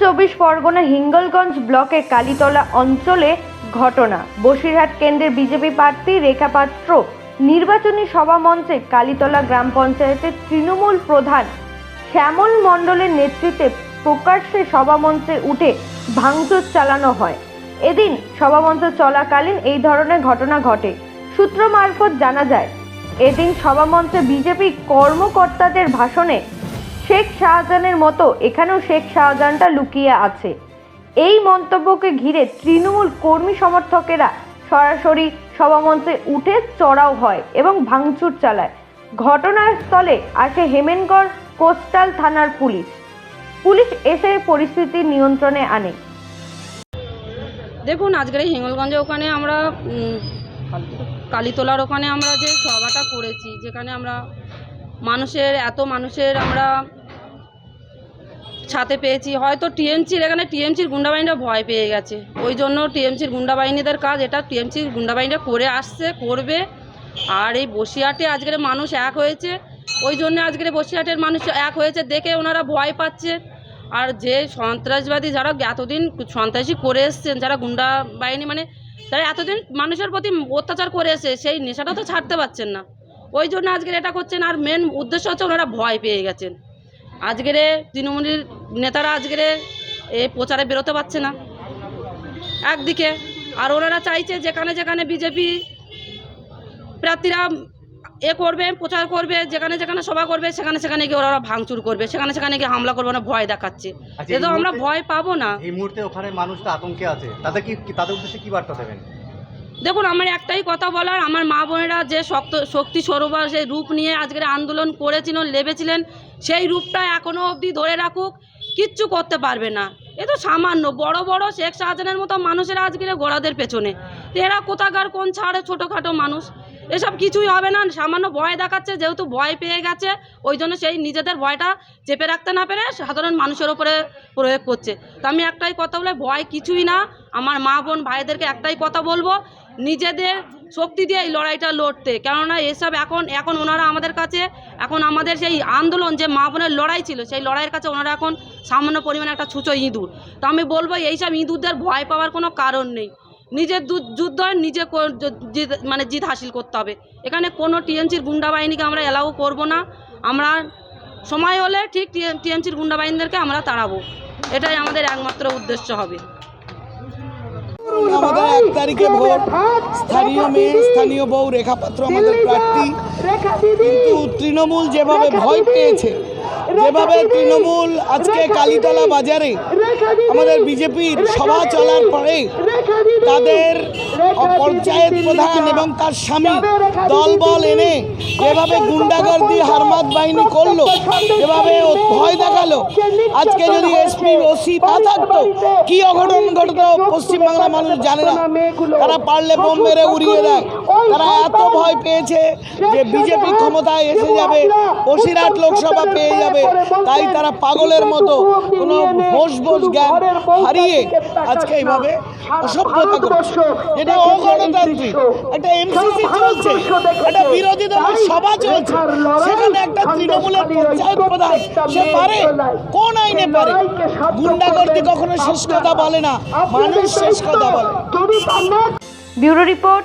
চব্বিশ পরগনা হিঙ্গলগঞ্জ ব্লকের কালীতলা অঞ্চলে ঘটনা। বসিরহাট কেন্দ্রের বিজেপি প্রার্থী রেখা পাত্র নির্বাচনী সভা মঞ্চে কালীতলা গ্রাম পঞ্চায়েতের তৃণমূল প্রধান শ্যামল মণ্ডলের নেতৃত্বে প্রকাশ্যে সভামঞ্চে উঠে ভাঙচুর চালানো হয়। এদিন সভামঞ্চ চলাকালীন এই ধরনের ঘটনা ঘটে। সূত্র মারফত জানা যায়, এদিন সভামঞ্চে বিজেপি কর্মকর্তাদের ভাষণে শেখ শাহজাহানের মতো এখানেও শেখ শাহজাহানটা লুকিয়ে আছে। এই মন্তব্যকে ঘিরে তৃণমূল কর্মী সমর্থকেরা সরাসরি সভামঞ্চে উঠে চড়াও হয় এবং ভাঙচুর চালায়। ঘটনাস্থলে আসে হেমেনগড় কোস্টাল থানার পুলিশ। পুলিশ এসে পরিস্থিতি নিয়ন্ত্রণে আনে। দেখুন, আজকের এই হিঙ্গলগঞ্জে ওখানে আমরা কালীতলার ওখানে আমরা যে সভাটা করেছি, যেখানে আমরা মানুষের, এত মানুষের আমরা ছাতে পেয়েছি। হয়তো টিএমসির এখানে টিএমসির গুন্ডাবাহিনীরা ভয় পেয়ে গেছে। ওই জন্য টিএমসির গুন্ডাবাহিনীদের কাজ এটা টিএমসির গুন্ডাবাহিনীরা করে আসছে, করবে। আর এই বসিরহাটে আজকের মানুষ এক হয়েছে। ওই জন্য আজকের বসিরহাটের মানুষ এক হয়েছে দেখে ওনারা ভয় পাচ্ছে। আর যে সন্ত্রাসবাদী যারা এতদিন সন্ত্রাসী করে এসছেন, যারা গুন্ডা বাহিনী মানে তারা এতদিন মানুষের প্রতি অত্যাচার করে এসে সেই নেশাটা তো ছাড়তে পারছেন না। ওই জন্য আজকের এটা করছেন। আর মেন উদ্দেশ্য হচ্ছে ওনারা ভয় পেয়ে গেছেন। আজকের তৃণমূলের নেতারা আজকের এ প্রচারে বেরোতে পারছে না। একদিকে আর ওনারা চাইছে যেখানে যেখানে বিজেপি প্রার্থীরা এ করবে প্রচার করবে যেখানে যেখানে সভা করবে সেখানে সেখানে গিয়ে ওরা ভাঙচুর করবে সেখানে সেখানে গিয়ে হামলা করবে না ভয় দেখাচ্ছে। আচ্ছা, এ তো আমরা ভয় পাবো না। এই মুহূর্তে ওখানে মানুষ তো আতঙ্কে আছে। তাদের কি কি- তাদের উদ্দেশ্যে কি বার্তা দেবেন? দেখুন, আমার একটাই কথা বলার, আমার মা বোনেরা যে শক্ত, শক্তি স্বরূপা সেই রূপ নিয়ে আজকের আন্দোলন করেছিলেন লেবেছিলেন, সেই রূপটা এখনও অবধি ধরে রাখুক, কিচ্ছু করতে পারবে না। এ তো সামান্য, বড় বড় শেখ শাহজাহানের মতো মানুষেরা আজকের গোড়াদের পেছনে। এরা কোথাকার, কোন ছাড়ে ছোটোখাটো মানুষ? এসব কিছুই হবে না, সামান্য ভয় দেখাচ্ছে, যেহেতু ভয় পেয়ে গেছে, ওই জন্য সেই নিজেদের ভয়টা চেপে রাখতে না পেরে সাধারণ মানুষের ওপরে প্রয়োগ করছে। তো আমি একটাই কথা বলে, ভয় কিছুই না। আমার মা বোন, ভাইদেরকে একটাই কথা বলব নিজেদের শক্তি দিয়ে এই লড়াইটা লড়তে। কেননা এসব এখন এখন ওনারা আমাদের কাছে, এখন আমাদের সেই আন্দোলন যে মা বোনের লড়াই ছিল, সেই লড়াইয়ের কাছে ওনারা এখন সামান্য পরিমাণে একটা ছুঁচো ইঁদুর। তো আমি বলব, এইসব ইঁদুরদের ভয় পাওয়ার কোনো কারণ নেই। নিজের যুদ্ধ নিজে মানে জিত হাসিল করতে হবে। এখানে কোনো টিএমসির গুন্ডা বাহিনীকে আমরা এলাও করব না। আমরা সময় হলে ঠিক টিএমসির গুন্ডা বাহিনীদেরকে আমরা তাড়াবো। এটাই আমাদের একমাত্র উদ্দেশ্য হবে। আমাদের এক তারিখে ভোট। স্থানীয় মেয়ে স্থানীয় বউ রেখাপাত্র আমাদের প্রার্থী। কিন্তু তৃণমূল যেভাবে ভয় পেয়েছে যেভাবে তৃণমূল আজকে কালীতলা বাজারে আমাদের বিজেপির সভা চলার পরে তাদের পঞ্চায়েত প্রধান এবং তার স্বামী দলবল এনে যেভাবে গুন্ডাগর্দি, হারমাত বাহিনী করল এভাবে ভয় দেখাল, আজকে যদি এসপি, ওসি না থাকতো, কি অঘটন ঘটতো? পশ্চিমবাংলার মানুষ জানে না। তারা পারলে বোম মেরে উড়িয়ে দেয়। তারা এত ভয় পেয়েছে যে বিজেপি ক্ষমতায় এসে যাবে, বসিরহাট লোকসভা পেয়ে যাবে। তাই তারা পাগলের মতো কোনো হোস বোস জ্ঞান হারিয়ে আজকে এইভাবে অসভ্যতা করছে। এটা অগণতান্ত্রিক। একটা এমসিসি চলছে, একটা বিরোধী দলের সভা চলছে। সেখানে একটা তৃণমূলের পঞ্চায়েত প্রধান, সে পারে? কোন আইনে পারে? গুন্ডাগর্দি কখনো শেষ কথা বলে না। মানুষ শেষ কথা বলে। Bureau report